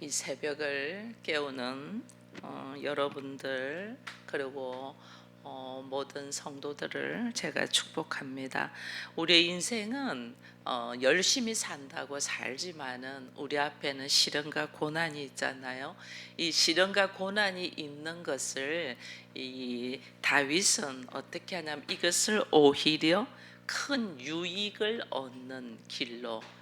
이 새벽을 깨우는 어, 여러분들 그리고 어, 모든 성도들을 제가 축복합니다. 우리의 인생은 어, 열심히 산다고 살지만은 우리 앞에는 시련과 고난이 있잖아요. 이 시련과 고난이 있는 것을 이 다윗은 어떻게 하냐면 이것을 오히려 큰 유익을 얻는 길로 이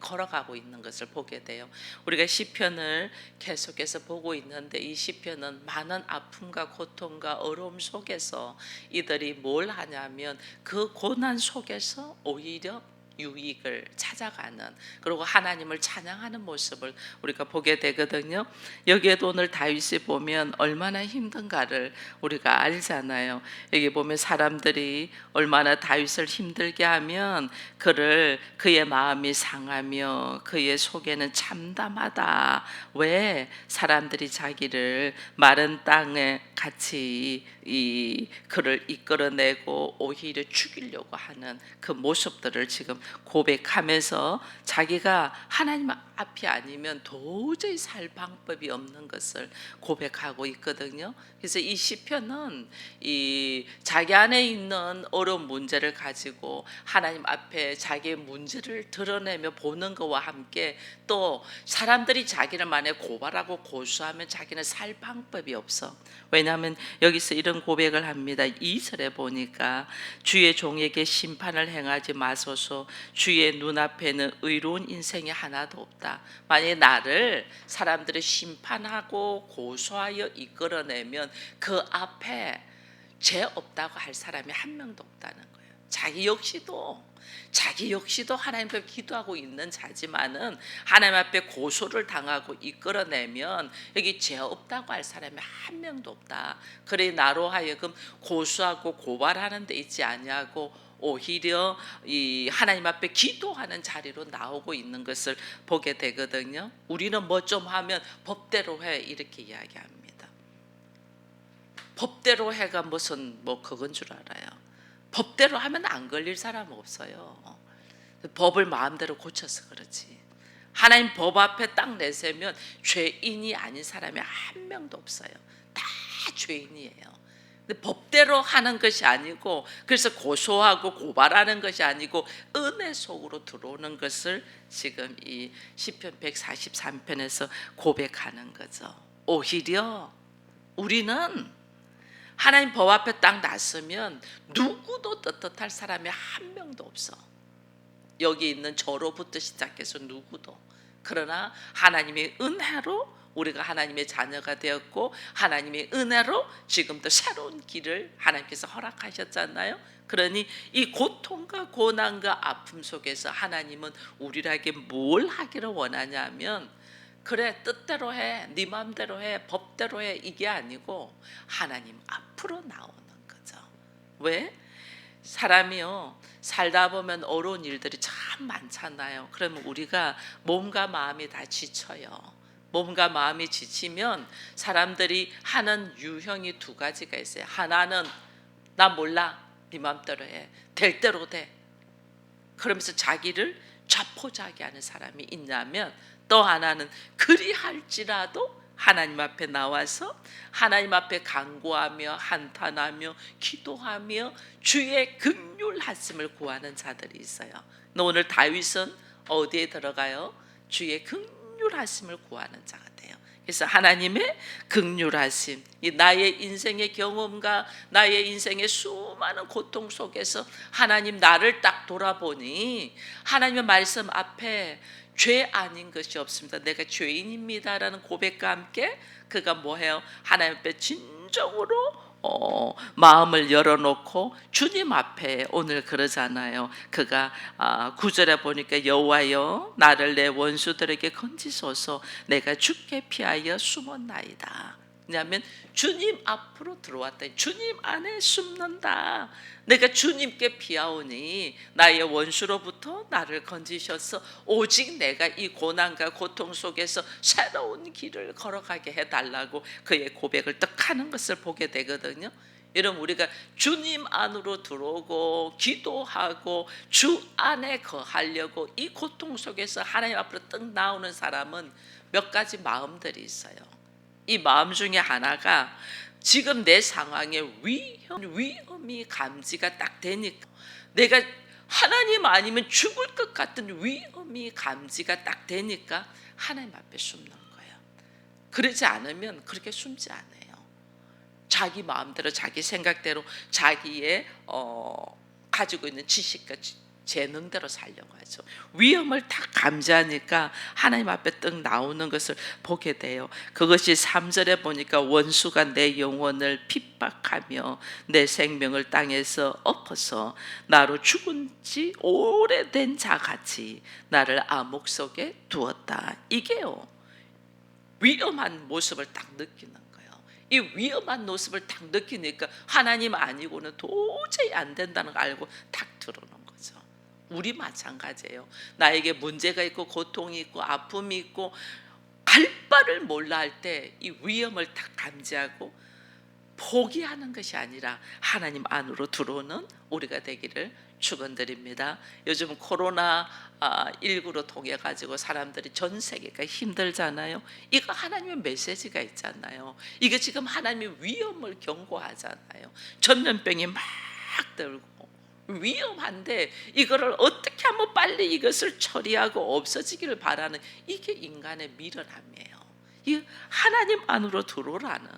걸어가고 있는 것을 보게 돼요. 우리가 시편을 계속해서 보고 있는데 이 시편은 많은 아픔과 고통과 어려움 속에서 이들이 뭘 하냐면 그 고난 속에서 오히려 유익을 찾아가는 그리고 하나님을 찬양하는 모습을 우리가 보게 되거든요. 여기에도 오늘 다윗이 보면 얼마나 힘든가를 우리가 알잖아요. 여기 보면 사람들이 얼마나 다윗을 힘들게 하면 그를 그의 마음이 상하며 그의 속에는 참담하다. 왜 사람들이 자기를 마른 땅에 같이 이 그를 이끌어내고 오히려 죽이려고 하는 그 모습들을 지금 고백하면서 자기가 하나님 앞이 아니면 도저히 살 방법이 없는 것을 고백하고 있거든요. 그래서 이 시편은 이 자기 안에 있는 어려운 문제를 가지고 하나님 앞에 자기의 문제를 드러내며 보는 것과 함께 또 사람들이 자기를 만에 고발하고 고소하면 자기는 살 방법이 없어. 왜냐하면 여기서 이런 고백을 합니다. 2절에 보니까 주의 종에게 심판을 행하지 마소서 주의 눈앞에는 의로운 인생이 하나도 없다. 만약에 나를 사람들이 심판하고 고소하여 이끌어내면 그 앞에 죄 없다고 할 사람이 한 명도 없다는 거예요. 자기 역시도 자기 역시도 하나님 앞에 기도하고 있는 자지만은 하나님 앞에 고소를 당하고 이끌어내면 여기 죄 없다고 할 사람이 한 명도 없다. 그래 나로 하여금 고소하고 고발하는 데 있지 아니하고 오히려 이 하나님 앞에 기도하는 자리로 나오고 있는 것을 보게 되거든요. 우리는 뭐 좀 하면 법대로 해 이렇게 이야기합니다. 법대로 해가 무슨 뭐 그건 줄 알아요. 법대로 하면 안 걸릴 사람 없어요. 법을 마음대로 고쳐서 그렇지. 하나님 법 앞에 딱 내세면 죄인이 아닌 사람이 한 명도 없어요. 다 죄인이에요. 근데 법대로 하는 것이 아니고 그래서 고소하고 고발하는 것이 아니고 은혜 속으로 들어오는 것을 지금 이 시편 143편에서 고백하는 거죠. 오히려 우리는 하나님 법 앞에 딱 났으면 누구도 떳떳할 사람이 한 명도 없어. 여기 있는 저로부터 시작해서 누구도. 그러나 하나님의 은혜로 우리가 하나님의 자녀가 되었고 하나님의 은혜로 지금도 새로운 길을 하나님께서 허락하셨잖아요. 그러니 이 고통과 고난과 아픔 속에서 하나님은 우리에게 뭘 하기를 원하냐면 그래 뜻대로 해, 네 마음대로 해, 법대로 해 이게 아니고 하나님 앞으로 나오는 거죠. 왜? 사람이요 살다 보면 어려운 일들이 참 많잖아요. 그러면 우리가 몸과 마음이 다 지쳐요. 몸과 마음이 지치면 사람들이 하는 유형이 두 가지가 있어요. 하나는 나 몰라, 네 마음대로 해, 될 대로 돼. 그러면서 자기를 자포자기하는 사람이 있냐면 또 하나는 그리할지라도 하나님 앞에 나와서 하나님 앞에 간구하며 한탄하며 기도하며 주의 긍휼하심을 구하는 자들이 있어요. 근데 오늘 다윗은 어디에 들어가요? 주의 긍휼하심을 구하는 자가 돼요. 그래서 하나님의 이 나의 인생의 경험과 나의 인생의 수많은 고통 속에서 하나님 나를 딱 돌아보니 하나님의 말씀 앞에 죄 아닌 것이 없습니다. 내가 죄인입니다라는 고백과 함께 그가 뭐해요? 하나님 앞에 진정으로 어, 마음을 열어놓고 주님 앞에 오늘 그러잖아요. 그가 아, 구절에 보니까 여호와여 나를 내 원수들에게 건지소서 내가 죽게 피하여 숨었나이다. 왜냐하면 주님 앞으로 들어왔다. 주님 안에 숨는다. 내가 주님께 피하오니 나의 원수로부터 나를 건지셔서 오직 내가 이 고난과 고통 속에서 새로운 길을 걸어가게 해달라고 그의 고백을 딱 하는 것을 보게 되거든요. 여러분 우리가 주님 안으로 들어오고 기도하고 주 안에 거하려고 이 고통 속에서 하나님 앞으로 떡 나오는 사람은 몇 가지 마음들이 있어요. 이 마음 중에 하나가 지금 내 상황에 위험, 위험이 감지가 딱 되니까 내가 하나님 아니면 죽을 것 같은 위험이 감지가 딱 되니까 하나님 앞에 숨는 거예요. 그러지 않으면 그렇게 숨지 않아요. 자기 마음대로 자기 생각대로 자기의 어, 가지고 있는 지식과 지- 재능대로 살려고 하죠. 위험을 다 감지하니까 하나님 앞에 떡 나오는 것을 보게 돼요. 그것이 3절에 보니까 원수가 내 영혼을 핍박하며 내 생명을 땅에서 엎어서 나로 죽은 지 오래된 자 같이 나를 암흑 속에 두었다. 이게요. 위험한 모습을 딱 느끼는. 이 위험한 모습을 딱 느끼니까 하나님 아니고는 도저히 안 된다는 걸 알고 딱 거죠. 우리 마찬가지예요. 나에게 문제가 있고 고통이 있고 아픔이 있고 갈 바를 몰라 할 때 이 위험을 딱 감지하고 포기하는 것이 아니라 하나님 안으로 들어오는 우리가 되기를 축원드립니다. 요즘 코로나 19로 통해 가지고 사람들이 전 세계가 힘들잖아요. 이거 하나님의 메시지가 있잖아요. 이게 지금 하나님의 위험을 경고하잖아요. 전염병이 막 들고 위험한데 이거를 어떻게 하면 빨리 이것을 처리하고 없어지기를 바라는 이게 인간의 미련함이에요. 이 하나님 안으로 들어오라는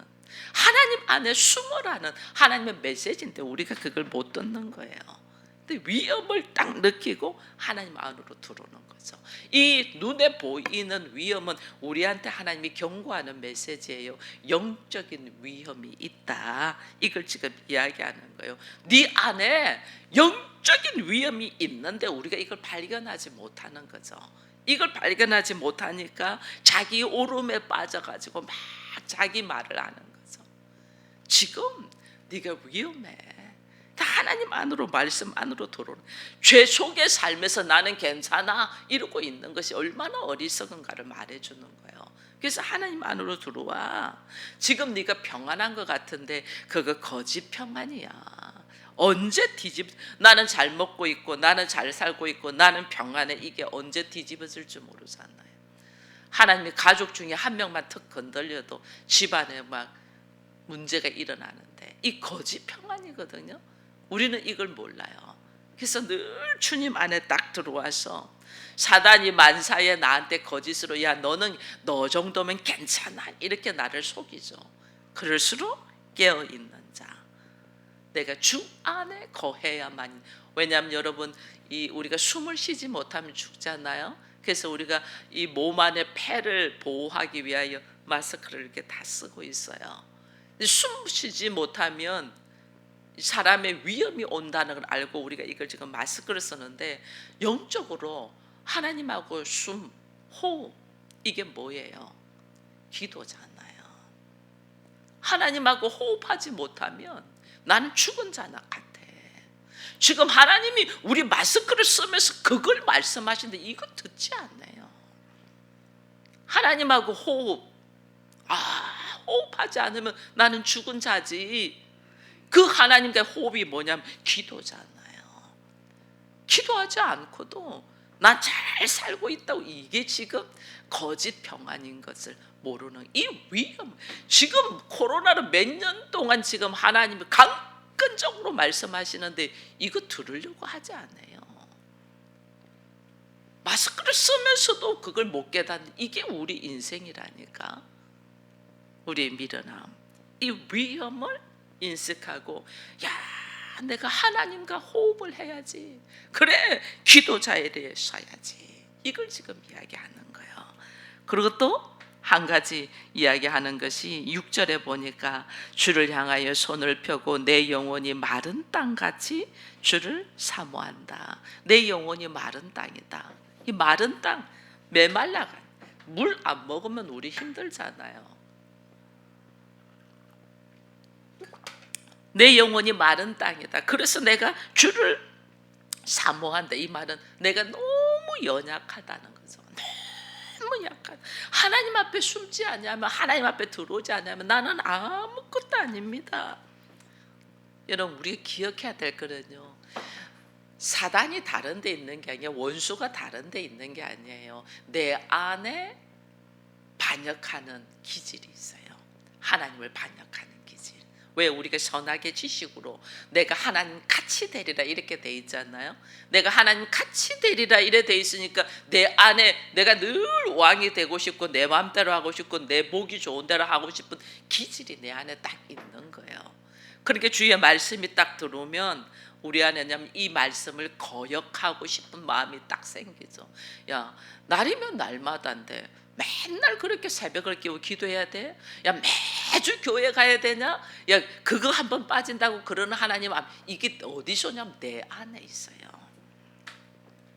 하나님 안에 숨어라는 하나님의 메시지인데 우리가 그걸 못 듣는 거예요. 근데 위험을 딱 느끼고 하나님 안으로 들어오는 거죠. 이 눈에 보이는 위험은 우리한테 하나님이 경고하는 메시지예요. 영적인 위험이 있다. 이걸 지금 이야기하는 거예요. 네 안에 영적인 위험이 있는데 우리가 이걸 발견하지 못하는 거죠. 이걸 발견하지 못하니까 자기 오름에 빠져가지고 막 자기 말을 하는 거죠. 지금 네가 위험해. 다 하나님 안으로 말씀 안으로 들어오는 죄 속의 삶에서 나는 괜찮아 이러고 있는 것이 얼마나 어리석은가를 말해주는 거예요. 그래서 하나님 안으로 들어와. 지금 네가 평안한 것 같은데 그거 거짓 평안이야. 언제 뒤집? 나는 잘 먹고 있고 나는 잘 살고 있고 나는 평안해. 이게 언제 뒤집어질 줄 모르잖아요. 하나님이 가족 중에 한 명만 턱 건들려도 집안에 막 문제가 일어나는데 이 거짓 평안이거든요. 우리는 이걸 몰라요. 그래서 늘 주님 안에 딱 들어와서 사단이 만사에 나한테 거짓으로 야 너는 너 정도면 괜찮아 이렇게 나를 속이죠. 그럴수록 깨어 있는 자. 내가 주 안에 거해야만. 왜냐하면 여러분 이 우리가 숨을 쉬지 못하면 죽잖아요. 그래서 우리가 이 몸 안에 폐를 보호하기 위하여 마스크를 이렇게 다 쓰고 있어요. 숨 쉬지 못하면 사람의 위험이 온다는 걸 알고 우리가 이걸 지금 마스크를 쓰는데 영적으로 하나님하고 숨, 호흡 이게 뭐예요? 기도잖아요. 하나님하고 호흡하지 못하면 나는 죽은 자나 같아. 지금 하나님이 우리 마스크를 쓰면서 그걸 말씀하시는데 이거 듣지 않네요. 하나님하고 호흡, 아 호흡하지 않으면 나는 죽은 자지. 그 하나님과 호흡이 뭐냐면 기도잖아요. 기도하지 않고도 난 잘 살고 있다고 이게 지금 거짓 평안인 것을 모르는 이 위험. 지금 코로나로 몇 년 동안 지금 하나님이 강건적으로 말씀하시는데 이거 들으려고 하지 않아요. 마스크를 쓰면서도 그걸 못 깨닫는 이게 우리 인생이라니까. 우리의 미련함. 이 위험을 인식하고 야 내가 하나님과 호흡을 해야지. 그래 기도 자리에 서야지. 이걸 지금 이야기하는 거예요. 그리고 또 한 가지 이야기하는 것이 6절에 보니까 주를 향하여 손을 펴고 내 영혼이 마른 땅같이 주를 사모한다. 내 영혼이 마른 땅이다. 이 마른 땅 메말라가 물 안 먹으면 우리 힘들잖아요 내 영혼이 마른 땅이다. 그래서 내가 주를 사모한다. 이 말은 내가 너무 연약하다는 거죠. 너무 약한. 하나님 앞에 숨지 않냐면 하나님 앞에 들어오지 않냐면 나는 아무것도 아닙니다. 여러분 우리가 기억해야 될 거는요. 사단이 다른 데 있는 게 아니라 원수가 다른 데 있는 게 아니에요. 내 안에 반역하는 기질이 있어요. 하나님을 반역하는. 왜 우리가 선하게 지식으로 내가 하나님 같이 되리라 이렇게 돼 있잖아요. 내가 하나님 같이 되리라 이래 돼 있으니까 내 안에 내가 늘 왕이 되고 싶고 내 마음대로 하고 싶고 내 보기 좋은 대로 하고 싶은 기질이 내 안에 딱 있는 거예요. 그렇게 주의 말씀이 딱 들어오면 우리 안에냐면 이 말씀을 거역하고 싶은 마음이 딱 생기죠. 야 날이면 날마다인데 맨날 그렇게 새벽을 깨워 기도해야 돼? 야 매주 교회 가야 되냐? 야 그거 한 번 빠진다고 그러는 하나님 앞 이게 어디서 냐면 내 안에 있어요.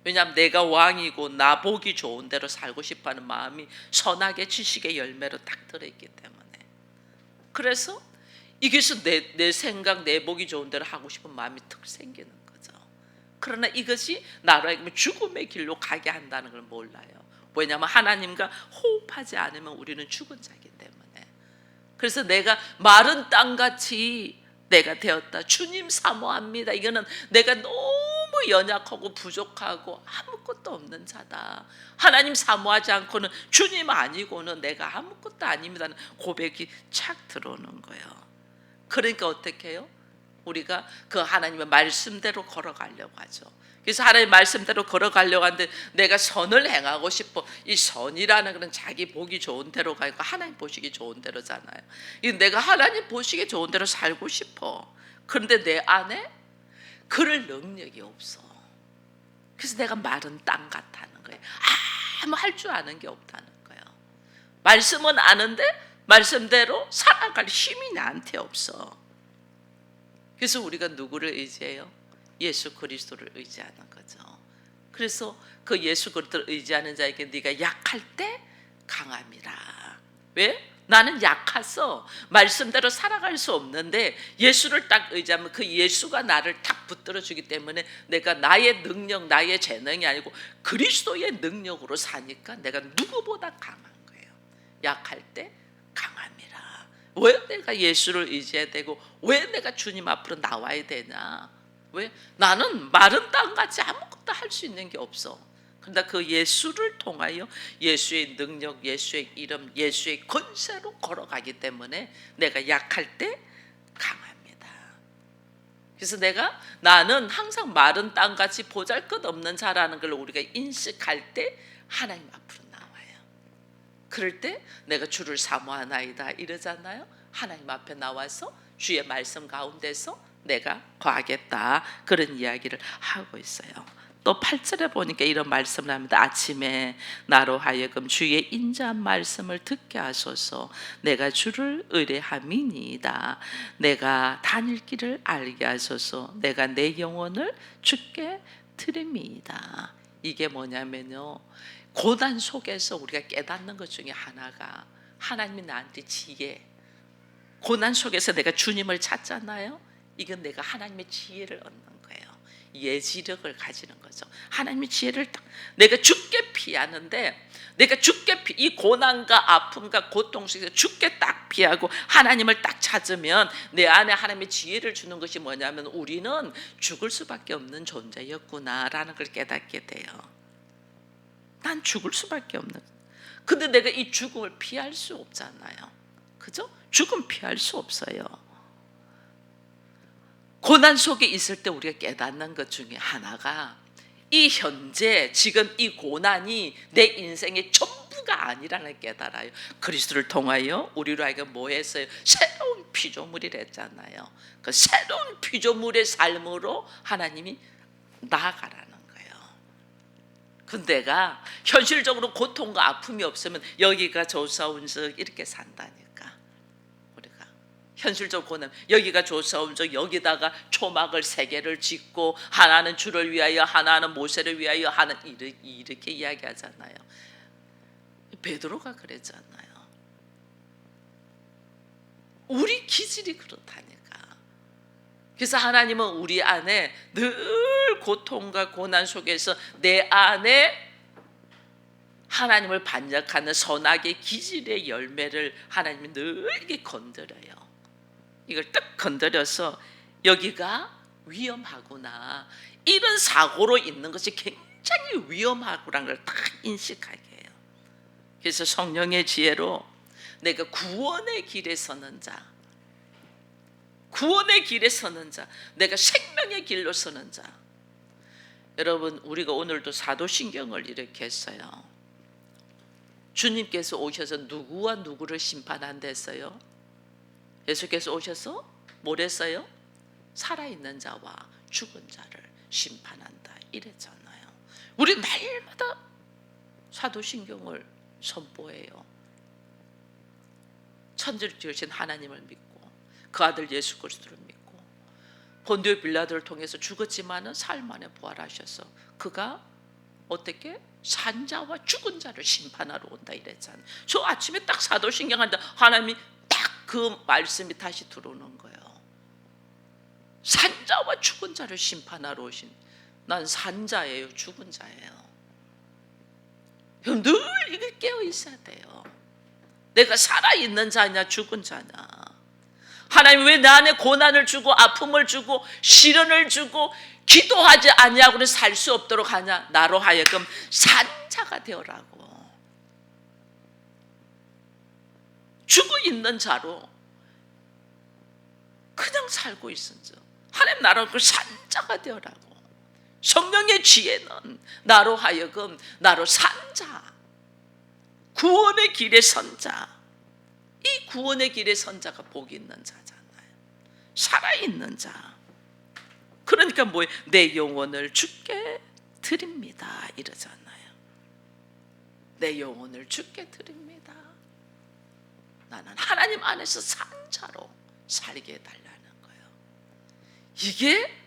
왜냐하면 내가 왕이고 나 보기 좋은 대로 살고 싶어하는 마음이 선하게 지식의 열매로 딱 들어있기 때문에 그래서 이게서 내, 내 생각 내 보기 좋은 대로 하고 싶은 마음이 턱 생기는 거죠. 그러나 이것이 나로 하여금 죽음의 길로 가게 한다는 걸 몰라요. 왜냐하면 하나님과 호흡하지 않으면 우리는 죽은 자이기 때문에. 그래서 내가 마른 땅같이 내가 되었다. 주님 사모합니다. 이거는 내가 너무 연약하고 부족하고 아무것도 없는 자다. 하나님 사모하지 않고는 주님 아니고는 내가 아무것도 아닙니다는 고백이 착 들어오는 거예요. 그러니까 어떻게 해요? 우리가 그 하나님의 말씀대로 걸어가려고 하죠. 그래서 하나님 말씀대로 걸어가려고 하는데 내가 선을 행하고 싶어. 이 선이라는 그런 자기 보기 좋은 대로 가고 하나님 보시기 좋은 대로잖아요. 이 내가 하나님 보시기 좋은 대로 살고 싶어. 그런데 내 안에 그럴 능력이 없어. 그래서 내가 마른 땅 같다는 거예요. 아무 할 줄 아는 게 없다는 거예요. 말씀은 아는데 말씀대로 살아갈 힘이 나한테 없어. 그래서 우리가 누구를 의지해요? 예수 그리스도를 의지하는 거죠. 그래서 그 예수 그리스도를 의지하는 자에게 네가 약할 때 강함이라. 왜? 나는 약해서 말씀대로 살아갈 수 없는데 예수를 딱 의지하면 그 예수가 나를 딱 붙들어 주기 때문에 내가 나의 능력, 나의 재능이 아니고 그리스도의 능력으로 사니까 내가 누구보다 강한 거예요. 약할 때 강함이라. 왜 내가 예수를 의지해야 되고 왜 내가 주님 앞으로 나와야 되냐? 왜 나는 마른 땅같이 아무것도 할 수 있는 게 없어. 그런데 그 예수를 통하여 예수의 능력, 예수의 이름, 예수의 권세로 걸어가기 때문에 내가 약할 때 강합니다. 그래서 내가 나는 항상 마른 땅같이 보잘것없는 자라는 걸 우리가 인식할 때 하나님 앞으로 나와요. 그럴 때 내가 주를 사모하나이다 이러잖아요. 하나님 앞에 나와서 주의 말씀 가운데서 내가 거하겠다 그런 이야기를 하고 있어요. 또 8절에 보니까 이런 말씀을 합니다. 아침에 나로 하여금 주의 인자한 말씀을 듣게 하소서. 내가 주를 의뢰함이니이다. 내가 다닐 길을 알게 하소서. 내가 내 영혼을 주께 드림이이다. 이게 뭐냐면요. 고난 속에서 우리가 깨닫는 것 중에 하나가 하나님이 나한테 지혜. 고난 속에서 내가 주님을 찾잖아요. 이건 내가 하나님의 지혜를 얻는 거예요. 예지력을 가지는 거죠. 하나님의 지혜를 딱 내가 죽게 피하는데 내가 죽게 피, 이 고난과 아픔과 고통 속에서 죽게 딱 피하고 하나님을 딱 찾으면 내 안에 하나님의 지혜를 주는 것이 뭐냐면 우리는 죽을 수밖에 없는 존재였구나라는 걸 깨닫게 돼요. 난 죽을 수밖에 없는. 근데 내가 이 죽음을 피할 수 없잖아요. 그죠? 죽음 피할 수 없어요. 고난 속에 있을 때 우리가 깨닫는 것 중에 하나가 이 현재 지금 이 고난이 내 인생의 전부가 아니라는 깨달아요. 그리스도를 통하여 우리로 하여금 뭐 했어요? 새로운 피조물이랬잖아요. 그 새로운 피조물의 삶으로 하나님이 나아가라는 거예요. 근데가 현실적으로 고통과 아픔이 없으면 여기가 조사운석 이렇게. 우리가 현실적 고난 여기가 조사운석 여기다가 초막을 세 개를 짓고 하나는 주를 위하여 하나는 모세를 위하여 하는 이렇게, 이렇게 이야기하잖아요. 베드로가 그랬잖아요. 우리 기질이 그렇다니까. 그래서 하나님은 우리 안에 늘 고통과 고난 속에서 내 안에 하나님을 반역하는 선악의 기질의 열매를 하나님이 늘 이렇게 건드려요. 이걸 딱 건드려서 여기가 위험하구나. 이런 사고로 있는 것이 굉장히 위험하구라는 걸 딱 인식하게 해요. 그래서 성령의 지혜로 내가 구원의 길에 서는 자, 구원의 길에 서는 자, 내가 생명의 길로 서는 자. 여러분, 우리가 오늘도 사도신경을 이렇게 했어요. 주님께서 오셔서 누구와 누구를 심판한댔어요? 예수께서 오셔서 뭘 했어요? 살아있는 자와 죽은 자를 심판한다 이랬잖아요. 우리 날마다 사도신경을 선포해요. 천지를 지으신 하나님을 믿고 그 아들 예수 그리스도를 믿고 본디오 빌라도를 통해서 죽었지만은 사흘 만에 부활하셔서 그가 어떻게 산자와 죽은 자를 심판하러 온다 이랬잖아요. 저 아침에 딱 사도신경 하는데 하나님이 딱 그 말씀이 다시 들어오는 거예요. 산자와 죽은 자를 심판하러 오신 난 산자예요, 죽은 자예요. 늘 이걸 깨어 있어야 돼요. 내가 살아 있는 자냐, 죽은 자냐. 하나님 왜 내 안에 고난을 주고 아픔을 주고 시련을 주고 기도하지 아니하고는 살 수 없도록 하냐? 나로 하여금 산자가 되어라고. 죽어 있는 자로 그냥 살고 있은지 하나님 나로 그 산자가 되어라고. 성령의 지혜는 나로 하여금 나로 산자, 구원의 길에 선자. 이 구원의 길에 선자가 복 있는 자잖아요. 살아 있는 자. 그러니까 뭐예요? 내 영혼을 주께 드립니다. 이러잖아요. 내 영혼을 주께 드립니다. 나는 하나님 안에서 산자로 살게 해달라는 거예요. 이게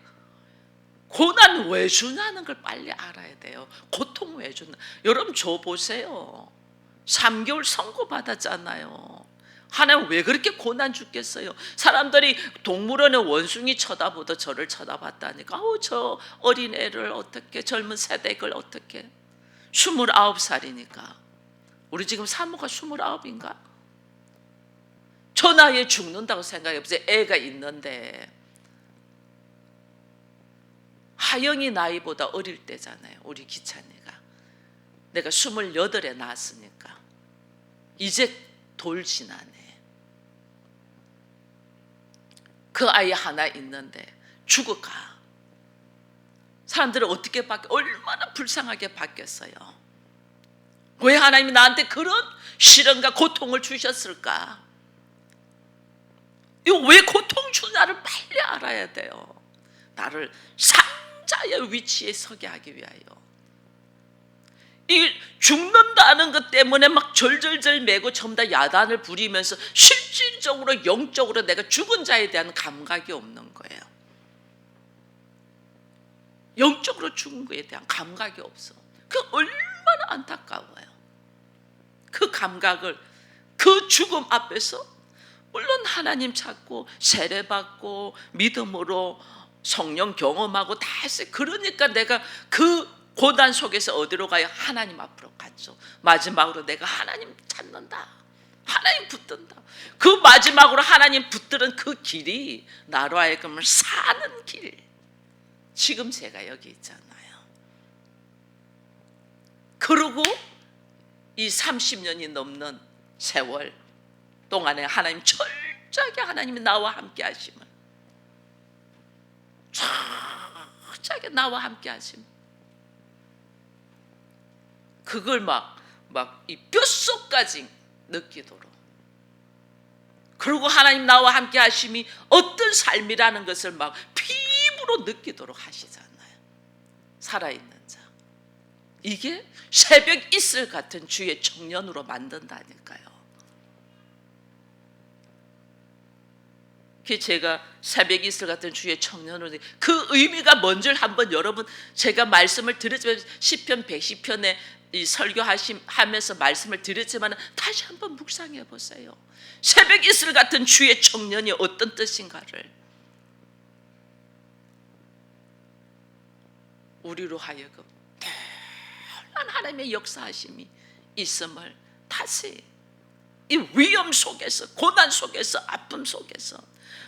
고난 왜 주냐는 걸 빨리 알아야 돼요. 고통 왜 주나? 여러분 저 보세요. 3개월 선고 받았잖아요. 하나님 왜 그렇게 고난 죽겠어요? 사람들이 동물원의 원숭이 쳐다보다 저를 쳐다봤다니까. 아우 저 어린애를 어떻게 젊은 세대를 어떻게 29살이니까. 우리 지금 사모가 29인가? 저 나이에 죽는다고 생각해 보세요. 애가 있는데 하영이 나이보다 어릴 때잖아요. 우리 기찬이가. 내가 28에 낳았으니까. 이제 돌 지나네. 그 아이 하나 있는데 죽어가. 사람들은 어떻게 바뀌, 얼마나 불쌍하게 바뀌었어요. 왜 하나님이 나한테 그런 시련과 고통을 주셨을까? 이거 왜 고통 주나를 빨리 알아야 돼요. 나를 산자의 위치에 서게 하기 위하여. 이 죽는다는 것 때문에 막 절절절 매고 전부 다 야단을 부리면서 실질적으로 영적으로 내가 죽은 자에 대한 감각이 없는 거예요. 영적으로 죽은 거에 대한 감각이 없어. 그 얼마나 안타까워요. 그 감각을 그 죽음 앞에서 물론 하나님 찾고 세례 받고 믿음으로 성령 경험하고 다 했어요. 그러니까 내가 그 고단 속에서 어디로 가요? 하나님 앞으로 갔죠. 마지막으로 내가 하나님 찾는다. 하나님 붙든다. 그 마지막으로 하나님 붙드는 그 길이 나로 하여금 사는 길. 지금 제가 여기 있잖아요. 그러고 이 30년이 넘는 세월 동안에 하나님 철저하게 하나님이 나와 함께 하심을. 철저하게 나와 함께 하심. 그걸 막 막 이 뼛속까지 느끼도록. 그리고 하나님 나와 함께 하심이 어떤 삶이라는 것을 막 피부로 느끼도록 하시잖아요? 살아있는 자. 이게 새벽 이슬 같은 주의 청년으로 만든다니까요 그 제가 새벽 이슬 같은 주의 청년으로 그 의미가 뭔지를 한번 여러분 제가 말씀을 드렸지만 시편 110편에 이 설교하면서 말씀을 드렸지만 다시 한번 묵상해 보세요. 새벽 이슬 같은 주의 청년이 어떤 뜻인가를 우리로 하여금 대단한 하나님의 역사하심이 있음을 다시 이 위험 속에서 고난 속에서 아픔 속에서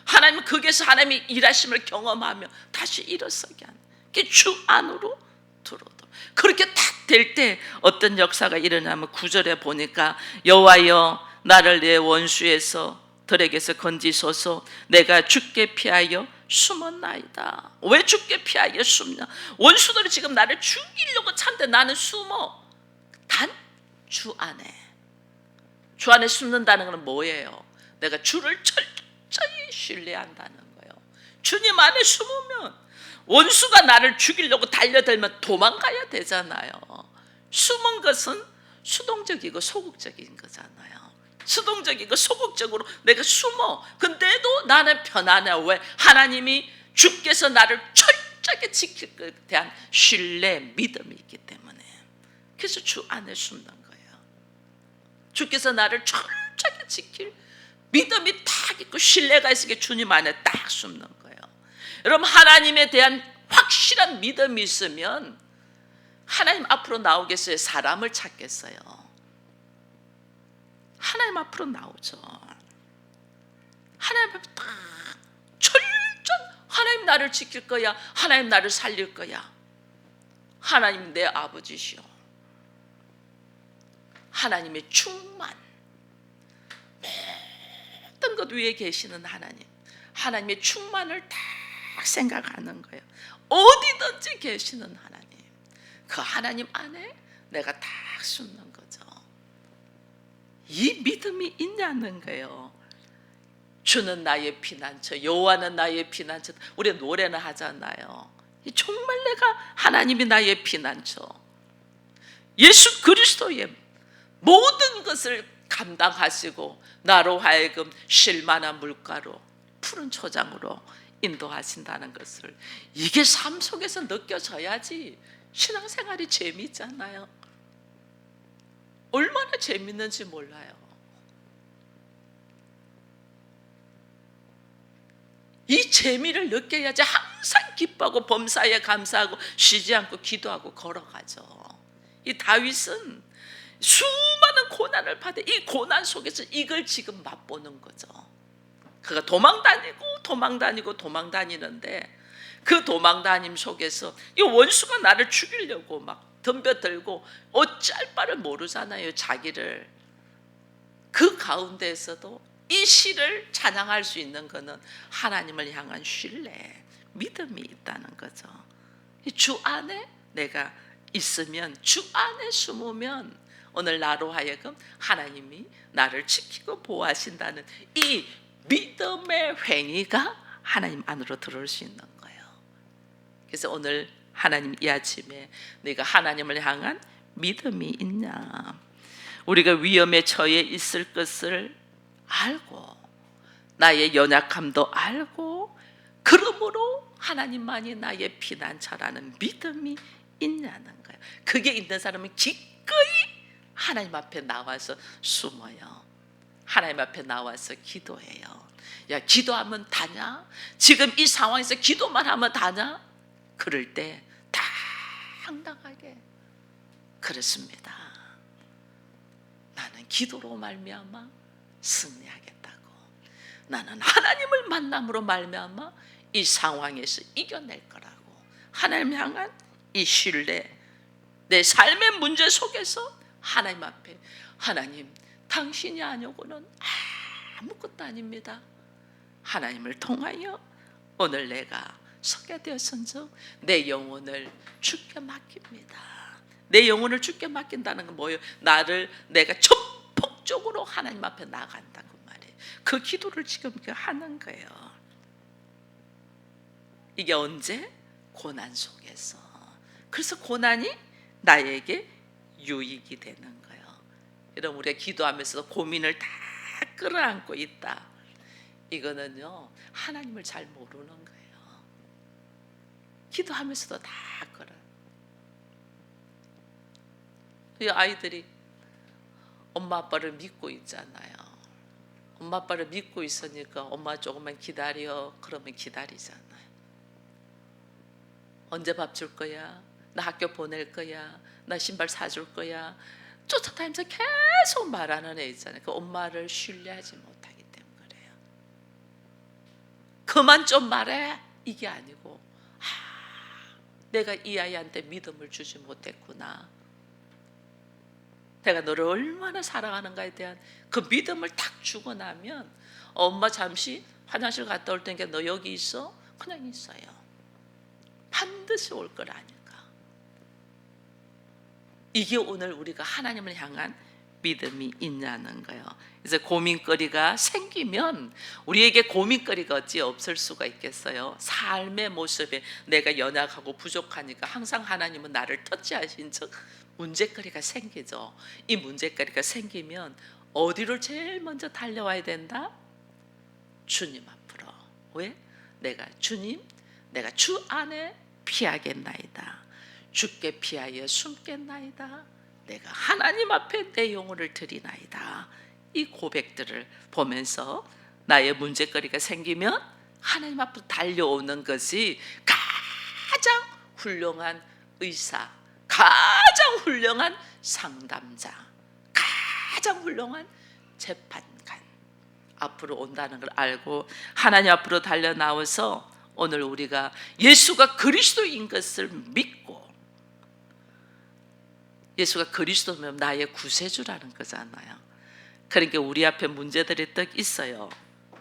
하나님 거기에서 하나님의 일하심을 경험하며 다시 일어서게 하는 그주 안으로 들어도 그렇게 다될때 어떤 역사가 일어나면 구절에 보니까 여호와여 나를 내 원수에서 들에게서 건지소서 내가 죽게 피하여 숨었나이다. 왜 죽게 피하여 숨냐? 원수들이 지금 나를 죽이려고 찬데 나는 숨어. 단 주 안에. 주 안에 숨는다는 것은 뭐예요? 내가 주를 철저히 신뢰한다는 거예요. 주님 안에 숨으면 원수가 나를 죽이려고 달려들면 도망가야 되잖아요. 숨은 것은 수동적이고 소극적인 거잖아요. 수동적이고 소극적으로 내가 숨어. 근데도 나는 편안해. 왜? 하나님이 주께서 나를 철저하게 지킬 것에 대한 신뢰, 믿음이 있기 때문에. 그래서 주 안에 숨는 거예요. 주께서 나를 철저하게 지킬 믿음이 딱 있고 신뢰가 있으니까 주님 안에 딱 숨는 거예요. 여러분 하나님에 대한 확실한 믿음이 있으면 하나님 앞으로 나오겠어요? 사람을 찾겠어요? 하나님 앞으로 나오죠. 하나님 앞에 딱 철저한 하나님 나를 지킬 거야. 하나님 나를 살릴 거야. 하나님 내 아버지시오. 하나님의 충만. 것 위에 계시는 하나님. 하나님의 충만을 딱 생각하는 거예요. 어디든지 계시는 하나님. 그 하나님 안에 내가 딱 숨는 거죠. 이 믿음이 있냐는 거예요. 주는 나의 피난처, 여호와는 나의 피난처. 우리 노래는 하잖아요. 정말 내가 하나님이 나의 피난처. 예수 그리스도의 모든 것을 감당하시고 나로 하여금 쉴만한 물가로 푸른 초장으로 인도하신다는 것을 이게 삶 속에서 느껴져야지 신앙생활이 재미있잖아요. 얼마나 재밌는지 몰라요. 이 재미를 느껴야지 항상 기뻐하고 범사에 감사하고 쉬지 않고 기도하고 걸어가죠. 이 다윗은 수많은 고난을 받아 이 고난 속에서 이걸 지금 맛보는 거죠. 그가 도망 다니고 도망 다니고 도망 다니는데 그 도망 다님 속에서 이 원수가 나를 죽이려고 막 덤벼들고 어찌할 바를 모르잖아요 자기를 그 가운데에서도 이 시를 찬양할 수 있는 것은 하나님을 향한 신뢰 믿음이 있다는 거죠 이주 안에 내가 있으면 주 안에 숨으면 오늘 나로 하여금 하나님이 나를 지키고 보호하신다는 이 믿음의 행위가 하나님 안으로 들어올 수 있는 거예요. 그래서 오늘 하나님 이 아침에 내가 하나님을 향한 믿음이 있냐? 우리가 위험에 처해 있을 것을 알고 나의 연약함도 알고 그러므로 하나님만이 나의 피난처라는 믿음이 있냐는 거예요. 그게 있는 사람은 기꺼이 하나님 앞에 나와서 숨어요. 하나님 앞에 나와서 기도해요. 야, 기도하면 다냐? 지금 이 상황에서 기도만 하면 다냐? 그럴 때 당당하게 그렇습니다. 나는 기도로 말미암아 승리하겠다고. 나는 하나님을 만남으로 말미암아 이 상황에서 이겨낼 거라고. 하나님 향한 이 신뢰, 내 삶의 문제 속에서 하나님 앞에 하나님 당신이 아니고는 아무것도 아닙니다. 하나님을 통하여 오늘 내가 서게 되었은즉 내 영혼을 주께 맡깁니다. 내 영혼을 주께 맡긴다는 건 뭐예요? 나를 내가 전폭적으로 하나님 앞에 나간다고 말이에요. 그 기도를 지금 그 하는 거예요. 이게 언제? 고난 속에서. 그래서 고난이 나에게 유익이 되는 거예요. 여러분 우리가 기도하면서 고민을 다 끌어안고 있다. 이거는요 하나님을 잘 모르는 거예요. 기도하면서도 다 끌어. 이 아이들이 엄마 아빠를 믿고 있잖아요. 엄마 아빠를 믿고 있으니까 엄마 조금만 기다려 그러면 기다리잖아요. 언제 밥 줄 거야? 나 학교 보낼 거야? 나 신발 사줄 거야? 쫓아다니면서 계속 말하는 애 있잖아요. 그 엄마를 신뢰하지 못하기 때문에 그래요. 그만 좀 말해 이게 아니고 아, 내가 이 아이한테 믿음을 주지 못했구나. 내가 너를 얼마나 사랑하는가에 대한 그 믿음을 탁 주고 나면 엄마 잠시 화장실 갔다 올 테니까 너 여기 있어? 그냥 있어요. 반드시 올 걸 아니까. 이게 오늘 우리가 하나님을 향한 믿음이 있냐는 거예요. 그래서 고민거리가 생기면 우리에게 고민거리가 어찌 없을 수가 있겠어요. 삶의 모습에 내가 연약하고 부족하니까 항상 하나님은 나를 터치하신 적 문제거리가 생기죠. 이 문제거리가 생기면 어디로 제일 먼저 달려와야 된다? 주님 앞으로. 왜? 내가 주님, 내가 주 안에 피하겠나이다. 주께 피하여 숨겠나이다. 내가 하나님 앞에 내 영혼을 드리나이다. 이 고백들을 보면서 나의 문제거리가 생기면 하나님 앞으로 달려오는 것이 가장 훌륭한 의사, 가장 훌륭한 상담자, 가장 훌륭한 재판관 앞으로 온다는 걸 알고 하나님 앞으로 달려 나와서 오늘 우리가 예수가 그리스도인 것을 믿고 예수가 그리스도면 나의 구세주라는 거잖아요. 그러니까 우리 앞에 문제들이 떡 있어요.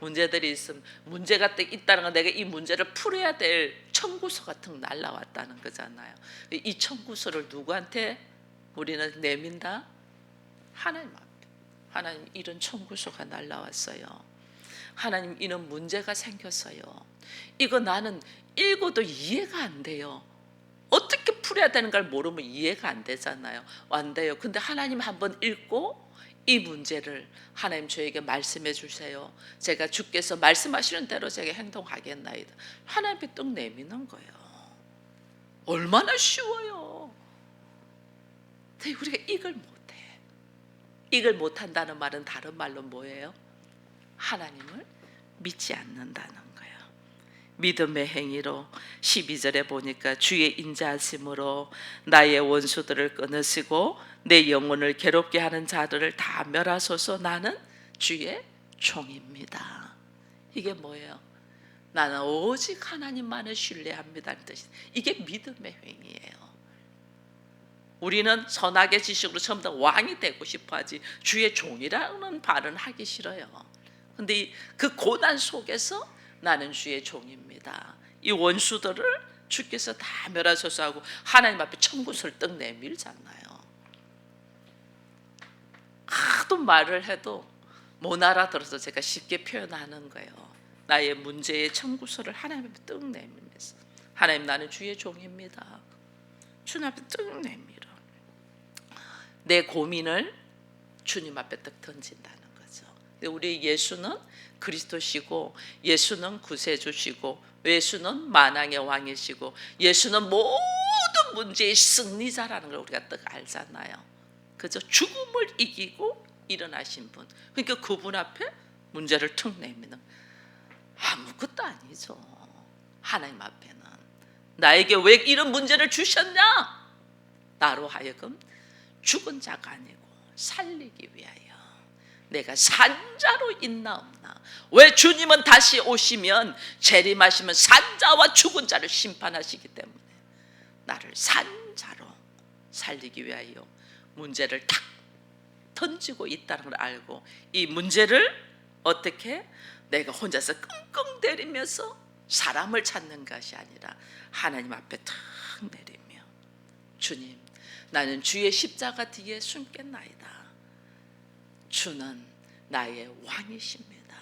문제들이 있으면 문제가 떡 있다는 건 내가 이 문제를 풀어야 될 청구서 같은 거 날라왔다는 거잖아요. 이 청구서를 누구한테 우리는 내민다? 하나님 앞에. 하나님 이런 청구서가 날라왔어요. 하나님 이런 문제가 생겼어요. 이거 나는 읽어도 이해가 안 돼요. 어떻게 풀어야 되는 걸 모르면 이해가 안 되잖아요. 안 돼요. 근데 하나님 한번 읽고 이 문제를 하나님 저에게 말씀해 주세요. 제가 주께서 말씀하시는 대로 제가 행동하겠나이다. 하나님께 떡 내미는 거예요. 얼마나 쉬워요. 근데 우리가 이걸 못해. 이걸 못한다는 말은 다른 말로 뭐예요? 하나님을 믿지 않는다는. 믿음의 행위로 12절에 보니까 주의 인자하심으로 나의 원수들을 끊으시고 내 영혼을 괴롭게 하는 자들을 다 멸하소서 나는 주의 종입니다. 이게 뭐예요? 나는 오직 하나님만을 신뢰합니다는 뜻이 이게 믿음의 행위예요. 우리는 선악의 지식으로 처음부터 왕이 되고 싶어하지 주의 종이라는 발은 하기 싫어요. 근데 그 고난 속에서 나는 주의 종입니다. 이 원수들을 주께서 다 멸하소서 하고 하나님 앞에 청구서를 떡 내밀잖아요. 하도 말을 해도 못 알아들어서 제가 쉽게 표현하는 거예요. 나의 문제의 청구서를 하나님 앞에 떡 내밀면서 하나님 나는 주의 종입니다. 주님 앞에 떡 내밀어. 내 고민을 주님 앞에 떡 던진다는 거죠. 우리 예수는 그리스도시고 예수는 구세주시고 예수는 만왕의 왕이시고 예수는 모든 문제의 승리자라는 걸 우리가 딱 알잖아요. 그죠? 죽음을 이기고 일어나신 분. 그러니까 그분 앞에 문제를 툭 내미는 아무것도 아니죠. 하나님 앞에는 나에게 왜 이런 문제를 주셨냐? 나로 하여금 죽은 자가 아니고 살리기 위하여 내가 산자로 있나 없나? 왜 주님은 다시 오시면 재림하시면 산자와 죽은 자를 심판하시기 때문에 나를 산자로 살리기 위하여 문제를 탁 던지고 있다는 걸 알고 이 문제를 어떻게 내가 혼자서 끙끙 대리면서 사람을 찾는 것이 아니라 하나님 앞에 탁 내리며 주님 나는 주의 십자가 뒤에 숨겠나이다 주는 나의 왕이십니다.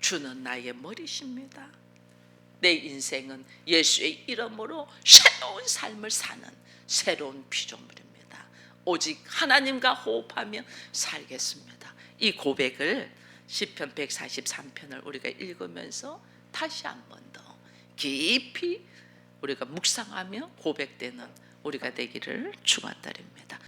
주는 나의 머리십니다. 내 인생은 예수의 이름으로 새로운 삶을 사는 새로운 피조물입니다. 오직 하나님과 호흡하며 살겠습니다. 이 고백을 시편 143편을 우리가 읽으면서 다시 한 번 더 깊이 우리가 묵상하며 고백되는 우리가 되기를 축원드립니다.